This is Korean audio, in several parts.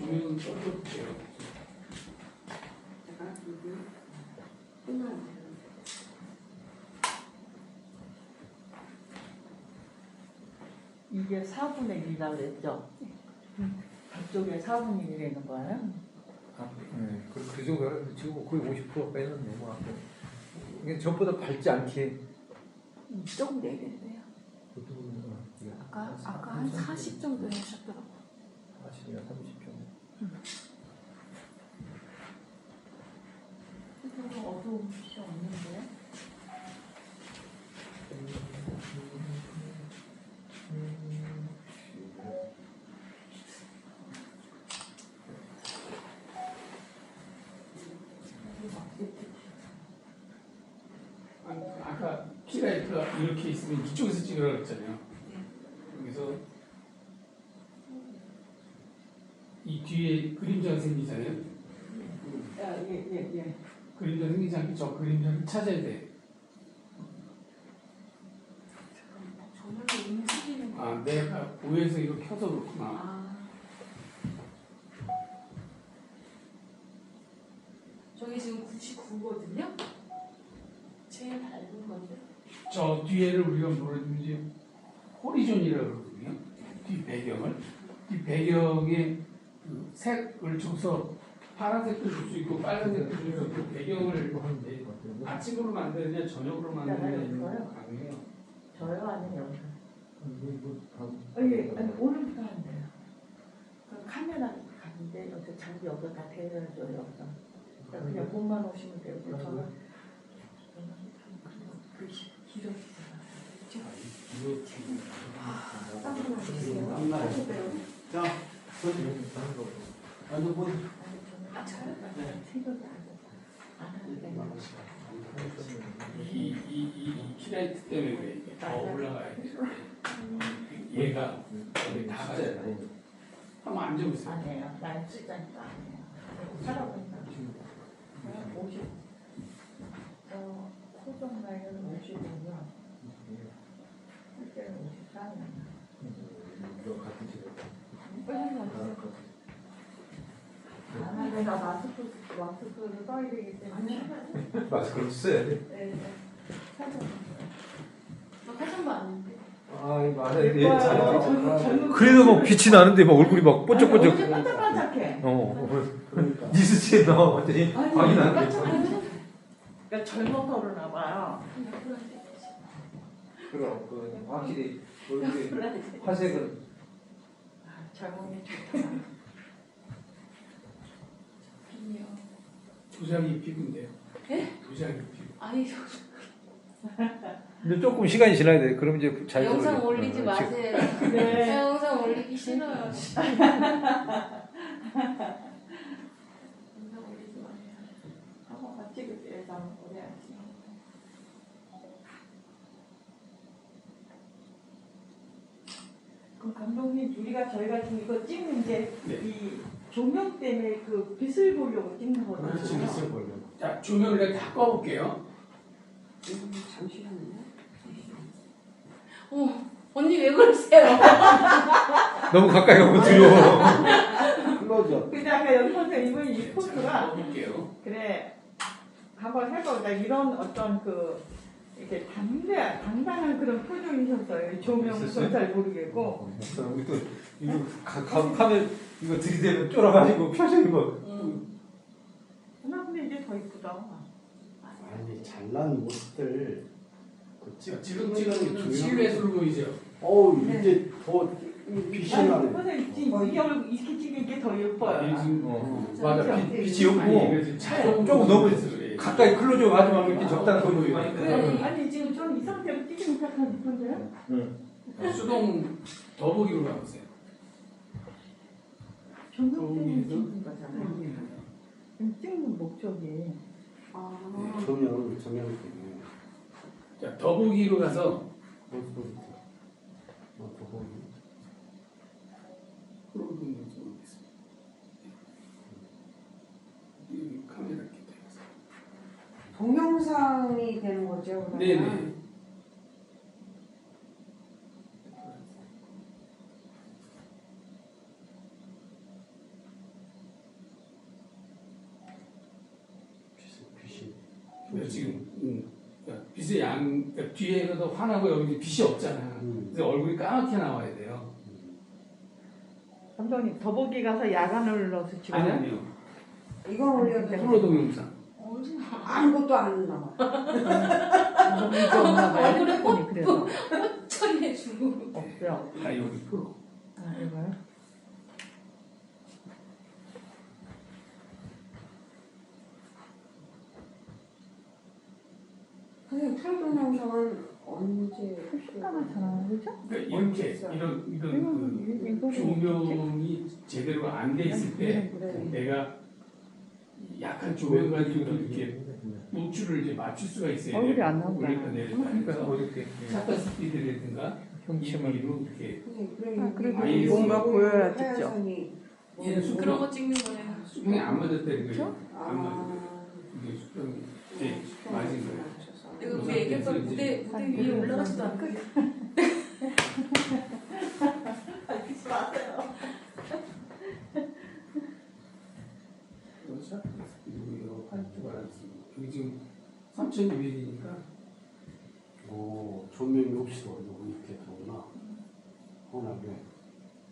이 조명은. 제가 끝나네요. 이게 4분의 1이라고 그랬죠? 저쪽에 4분의 1이라는 거예요? 아, 네. 그, 그 정도 지금 거의 50% 빼는 뭐 하고 이게 전보다 밝지 않게 음, 조금. 보통 어, 이게 아까 아까 한 40 정도 하셨더라고요. 40이나 30 정도. 이거 어두운 빛이 없는데? 아니, 아까 키라이트가 이렇게 있으면 이쪽에서 찍으라고 했잖아요. 여기서 이 뒤에 그림자가 생기잖아요. 예예 예. 그림자 생기지 않게 저 그림자를 찾아야 돼. 아, 내가 보여서 이거 켜서 그렇구나. 아. 저기 지금 99거든요. 제일 밝은 건데. 저 뒤에를 우리가 뭐라 그러지? 호리존이라고 그러거든요. 뒤 배경을. 뒤 배경에 그 색을 줘서 파란색도 줄 수 있고 빨간색도 줄 수 있고 배경을 될것 같아요. 아침으로 만드느냐 저녁으로 만드느냐 이런 거? 가능해요. 저요 아니면 다 아, 예, 아니 오늘부터 한대요. 그 카메라 여기 장비 여기 다 대여줘요 여기서. 그러니까 그냥 몸만 오시면 되고 저는 글씨 길어지잖아요. 이거 지금 땀나 주세요. 땀나요. 자, 아니 뭐아 저요? 생각이 안 나서 안 하는데. 이, 이, 이, 이 키라이트 때문에 그래. 이게 더 올라가야 돼. 얘가 여기 다 가야 돼. 한번 앉아보세요. 아니에요. 난 쓰자니까 아니에요. 살아보니까 그냥 50. 어, 코정 나이는 50이고요. 실제는 54년. 이거 같은 와주세요. 아, 내가 마스크, 마스크를 써야 되기 때문에. 마스크를 써야 돼. 네, 네. 안 했는데. 아 이거 안 해. 예뻐요. 얘 잘. 젊은- 젊은 그래도 뭐 빛이 나는데 막 얼굴이 막 아니, 번쩍번쩍. 어제 반짝반짝해. 어. 그러니까 니스치에 넣어 완전히 아니, 광이 나는 게. 깜짝 놀랐어요. 그러니까 젊어서 그러나 봐요. 그럼 그 확실히 얼굴에 그래. 화색은 아, 젊음이 좋다. 도자기 피부인데요. 예? 도자기 피부. 아니 저 근데 조금 시간이 지나야 돼. 그럼 이제 잘 영상 떨어져. 올리지 어, 지금 마세요. 네. 영상 올리기 싫어요. 영상 올리지 마세요. 한번 그때 한번 보내야지. 그럼 감독님 우리가 저희가 지금 이거 찍는 이제 네. 이 조명 때문에 그 빛을 보려고 찍는 거잖아요. 그렇지, 있을 걸요. 자, 조명을 내가 다 꺼볼게요. 잠시만요. 어, 언니 왜 그러세요? 너무 가까이 가면 두려워. 클로즈업. 근데 아까 연선생 이분이 이 자, 포즈가 꺼볼게요. 그래 한번 해보자 이런 어떤 그 이렇게 당대 당당한 그런 표정이셨어요. 조명 있었어요? 잘 모르겠고. 어, 우리 또 이거 가, 가, 카메라 이거 들이대면 쫄아가지고 표정이 뭐. 응. 나 근데 이제 더 이쁘다. 아니 잘난 모습들 그 자, 찍- 지금 찍는 게 찍은 실루엣으로 보이죠? 어우 네. 이제 더 빛이 아니, 나네. 선생님 지금 이게 얼굴 이렇게 찍는 게 더 예뻐요. 이 지금 어. 맞아. 빛- 빛이 없고 자동 조금 너무 해서 그래. 가까이 클로즈업 하지 말고 이렇게 아, 보여요. 그래. 아니 지금 좀 이 상태로 찍으니까 더 이쁜데요? 수동 더보기로 가보세요. 전동생이 찍는 거잖아요. 찍는 목적이. 아, 네, 조명 조명 때문에. 자, 더보기로 가서 보세요. 어, 더 보기. 형상이 되는 거죠. 네네. 빛의 네. 네, 네, 음. 음, 아, 양 그러니까 뒤에 그래서 환하고 여기 빛이 없잖아. 음. 그래서 얼굴이 까맣게 나와야 돼요. 감독님 더보기 가서 야간을 넣어서 찍어요. 아니 아니요. 이거 올려도 돼요. 프로 동영상. 아무것도 안 나와. 감독님 좀 없나 봐요. 얼굴에 그래서 처리해주고. 없어요. 아 여기 프로. 아, 이거요? 선생님 프로그램 영상은 언제? 시간하잖아, 그죠? 그러니까 이렇게 이런 이런 그 조명이 제대로 안 돼 있을 때 그래. 내가 약한 조명 가지고 이렇게 노출을 이제 맞출 수가 있어야 얼굴이. 안 나온다. 올렸다 내렸다 그러니까 해서 어저께 샷터 스피드라든가 경침을. 이미로 이렇게. 아, 그래도 아예 뭔가 보여야 얘는 수평 그런 거 찍는 거예요. 수평이 안 맞았다는 거예요. 아. 안 맞았다. 이게 수평이 네, 맞은 거예요. 내가 우리 애기가 무대 무대 위에 올라가지도 않고. 이거 샷터 스피드 이거 활주가 알았습니다. 여기 지금 3,200이니까 오, 조명이 없이도 얼굴이 이렇게 들어오나? 환하게.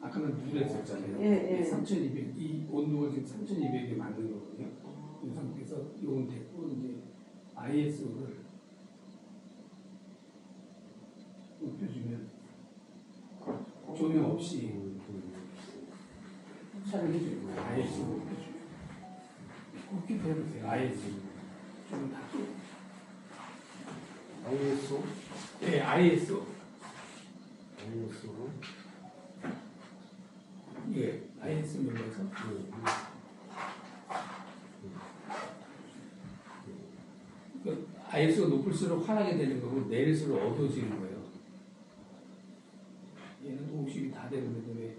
아까는 누를 했었잖아요. 예, 예. 3,200, 이 온도가 지금 3,200에 맞는 거거든요. 이 상태에서 이건 됐고 이제 ISO를 높여주면 조명 없이 음, 음. 촬영해줘요. ISO 높여줘요. 그렇게 해보세요. ISO 좀 다. ISO? 네, ISO. ISO? 예, ISO 눌러서 음, 그 ISO가 높을수록 환하게 되는 거고 내릴수록 어두워지는 거예요. 얘는 50이 다 되는데 왜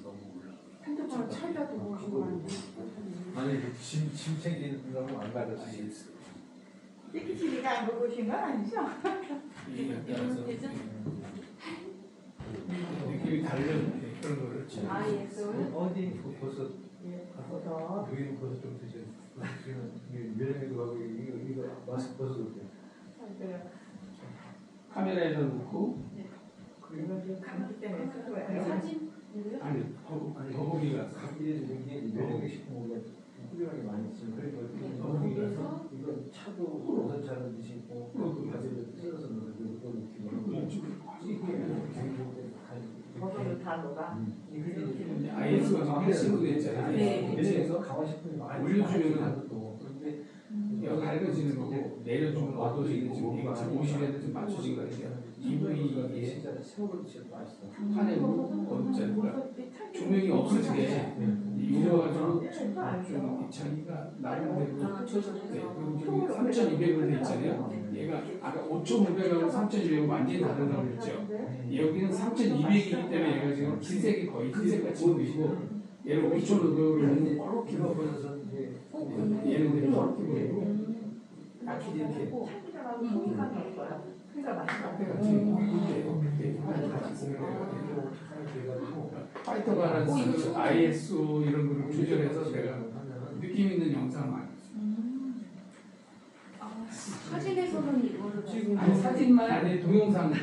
너무 올라? 핸드폰 찰려도 모시고 하는데. 아니 짐, 짐 챙기는 거안 가르치지 ISO. 삐끼치기가 안 보고 오신 건 아니죠? 이게 따라서 되죠? 느낌이 다르는데 그런 거를 참. ISO는 어디 벌써. 여기는 벌써 좀 되지 지금 면역에도 가고 이거 이거 마스크 벗어도 돼 그래요. 카메라에다 놓고. 이거 지금 감기 때문에 쓴 거예요. 사진 아니 더- 아니 더보기가 감기에 이게 면역이 식품 뭐 훌륭하게 많이 있으면 그래서 거기에서? 이건 차도 우선 차는 듯이 있고 가지를 찔러서 넣는 그런 느낌으로 버섯을 다 녹아. 근데 ISO가 지금 80으로 돼 있잖아요. 네. 올려주면은 또 그런데 얘가 밝아지는 거고 내려주면 어두워지는 지금 이게 지금 50에는 좀 맞춰진 거니까. 맛있어. 화내고 어둡잖아요. 조명이 없어지게 이거가지고 좀 자기가 나름대로 아, 네, 조절해서. 그리고 저기 3,200으로 돼 있잖아요. 얘가 아까 5,500하고 3,200하고 완전히 다르다고 그랬죠. 여기는 3,200이기 때문에 얘가 지금 흰색이 거의 흰색같이 보이고. 얘를 5,500으로 놓으면 이렇게 이제 얘는 이렇게 보이고 이렇게 없어요. 그러니까. 파이터 바란스, ISO 이런 거를 조절해서 내가 느낌 있는 영상을 많이 아, 사진에서는 이거를 지금 아니 사진만 아니 동영상도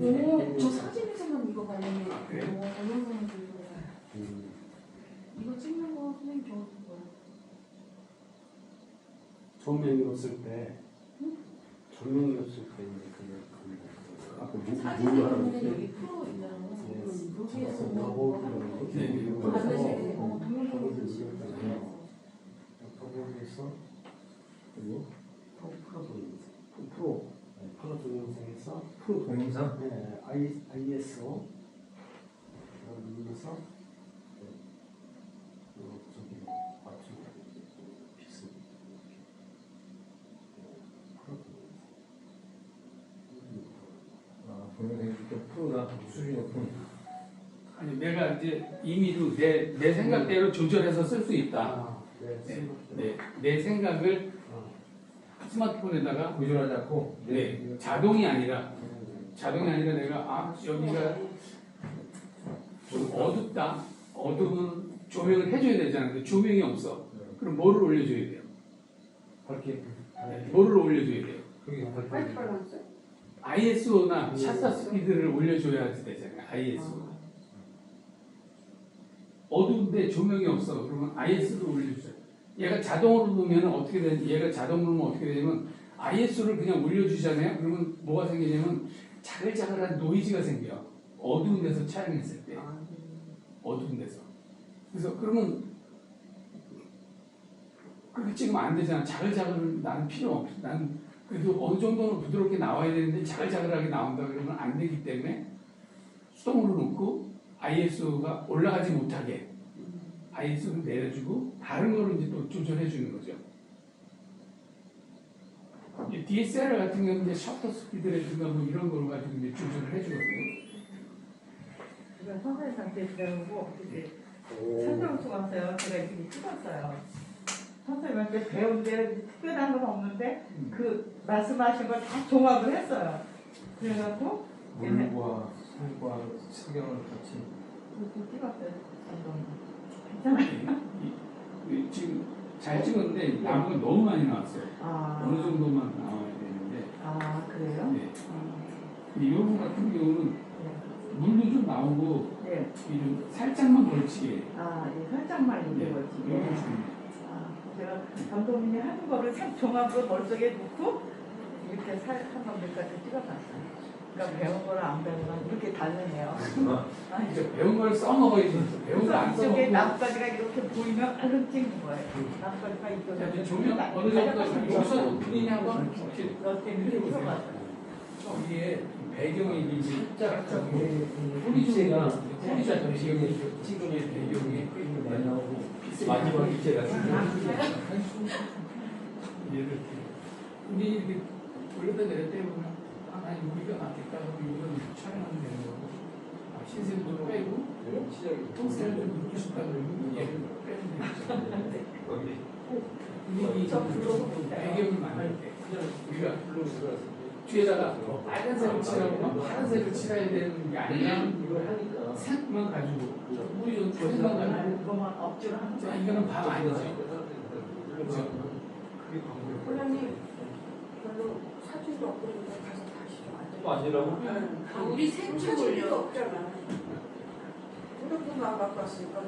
오, 저 사진에서만 이거 관련해. 아, 그래요? 어, 이거. 음. 이거 찍는 거 선생님 저 그거. 조명이 없을 때, 조명이 없을 때 이제 그걸 그 아까 뭐뭐 보면 하라고 여기 프로 있잖아요. 네. 여기에서 더보기로 네, 네. 어, 반드시 어, 찍으시잖아요. 더보기에서 그리고 프로 동영상, 프로 네, 프로 동영상에서 프로 동영상 네, ISO 눌러서 네, 요 저기 맞추고 빛을 프로 동영상 아 동영상이 좀 프로다 수준이 높은 아니 내가 이제 임의로 내, 내 생각대로 조절해서 쓸 수 있다. 아, 네, 네, 네, 내 생각을 어, 스마트폰에다가 고정하지 않고 네, 자동이 아니라 자동이 아니라 내가 아 여기가 좀 어둡다. 어두운 조명을 해줘야 되잖아. 근데 조명이 없어. 그럼 뭐를 올려줘야 돼요? 밝게 네, 뭐를 올려줘야 돼요? 그게 빨리 빨랐어요. ISO나 샷터 스피드를 올려줘야 되잖아요. ISO. 어두운데 조명이 없어. 그러면 ISO를 올려줘요. 얘가 자동으로 보면 어떻게 되는? 얘가 자동으로 보면 어떻게 되냐면 ISO를 그냥 올려주잖아요. 그러면 뭐가 생기냐면 자글자글한 노이즈가 생겨. 어두운 데서 촬영했을 때. 어두운 데서. 그래서 그러면 그렇게 찍으면 안 되잖아. 자글자글 나는 필요 없어. 난 그래도 어느 정도는 부드럽게 나와야 되는데 자글자글하게 나온다 그러면 안 되기 때문에 수동으로 놓고 ISO가 올라가지 못하게 ISO를 내려주고 다른 거를 이제 또 조절해 주는 거죠. 이 DSLR 같은 경우는 이제 셔터 스피드라든가 뭐 이런 걸 가지고 이제 조절을 해주거든요. 제가 선생님한테 기다리고 그때 선정수 왔어요. 제가 이렇게 찍었어요. 선생님한테 배운 데 특별한 건 없는데 그 말씀하신 걸 다 종합을 했어요. 그래갖고 물과 술과 석영을 같이 찍었어요. 괜찮아요. 지금 잘 찍었는데 나무가 너무 많이 나왔어요. 아, 어느 정도만 나와야 되는데 아 그래요? 네. 아, 이 부분 같은 경우는 물도 좀 나오고 네. 이좀 살짝만 걸치게 아, 예, 살짝만 이렇게 네. 좀. 아, 제가 감독님이 하는 거를 참 종합으로 머릿속에 놓고 이렇게 살, 한번 몇 가지 찍어봤어요. 그러니까 배운 거랑 안 배운 거랑 이렇게 다르네요. 아, 이제 배운 걸 써먹어야지. 배운 걸안 이쪽에 써먹고 나뭇가지가 이렇게 보이면 얼른 찍는 거예요. 나뭇가지가 자, 이쪽에 이제 조명 어느 정도 여기서 그리냐 한번 이렇게 이렇게 찍어봤어요. 저기에 배경이 이제 살짝 일제가 뿌리자 배경이 찍음의 배경이 많이 나오고 빛이 마지막 일제가 이렇게 우리 이렇게 올렸다 내렸다 보면 아, 나 여기가 낫겠다 하고 이거는 촬영하면 되는 거고 아, 흰색도 빼고 좀 넣고 싶다 그러면 얘를 빼면 되죠. 이 배경을 만들 때 우리가 뒤에다가 빨간색을 칠하고 막 파란색을 칠해야 되는 게 아니라 이걸 하니까 색만 가지고 우리 좀 색만 억지로 하는. 이거는 밤 아니죠. 그렇죠. 홀라님 별로 사진도 없고 가서 다시 좀 아니라고? 아, 우리 사진도 없잖아. 휴대폰 안 갖고 왔으니까.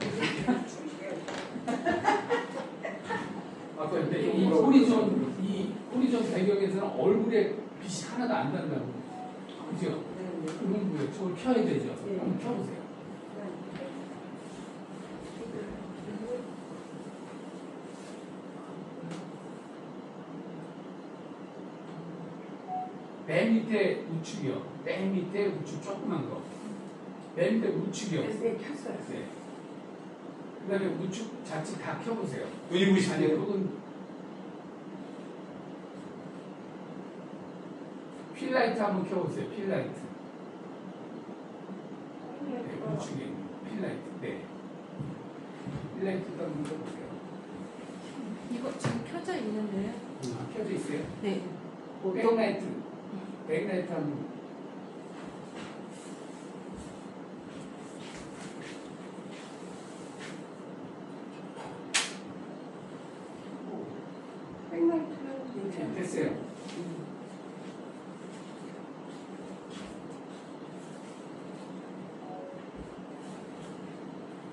아까 근데 이 호리존 이 호리존 배경에서는 얼굴에 빛이 하나도 안 난다고 그죠? 네, 네. 그런 거예요. 저걸 켜야 되죠. 네. 한번 켜보세요. 맨 밑에 우측이요. 맨 밑에 우측 조그만 거. 맨 밑에 우측이요. 네, 켰어요. 네. 그 다음에 우측 좌측 다 켜보세요. 눈이 아니 그건 필라이트 한번 켜보세요. 필라이트. 네, 우측에 필라이트. 네. 필라이트도 한번 켜보세요. 이거 지금 켜져 있는데요? 아, 켜져 있어요? 네. 백라이트. 백라이트 한번. 백라이트는 네, 괜찮아요. 됐어요.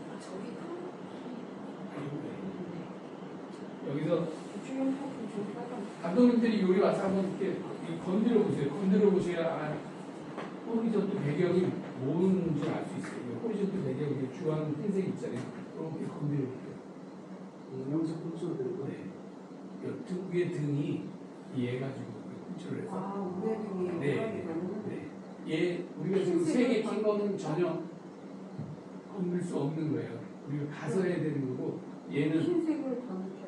아, 저기 여기서 받아. 감독님들이 여기 와서 한번 이렇게 건드려 보세요. 건드려 보셔야 아, 호리존트 배경이 뭔지 알 수 있어요. 호리존트 배경 이게 주황 흰색 있잖아요. 이렇게 건드려 보세요. 영상 콘솔 되는 네. 여- 등, 위에 등이 얘 가지고 컨트롤해서. 아, 우에 등이 네. 네. 얘 우리가 지금 세개 낀 거는 전혀 건들 수 없는 거예요. 우리가 가서 해야 되는 거고 얘는 흰색을 담으셨다.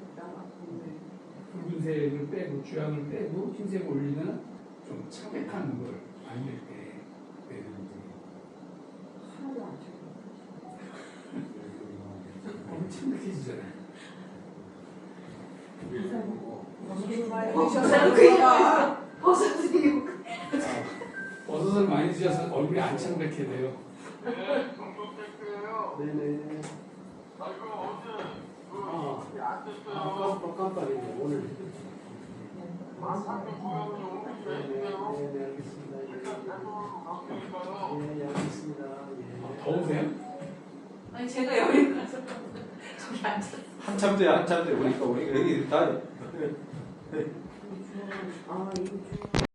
네. 붉은색을 빼고 주황을 빼고 흰색 올리면 좀 창백한 걸 만들 때 되는 하나도 안 쳐. 너무 창백해지잖아요. 버섯을 많이 드셔서 버섯이 버섯을 많이 드셔서 얼굴이 안 창백해 돼요. 네네. 아, 아 깜빡 깜빡이네 오늘. 앉아. 한참 돼 한참 돼 우리가 우리가 여기 다 아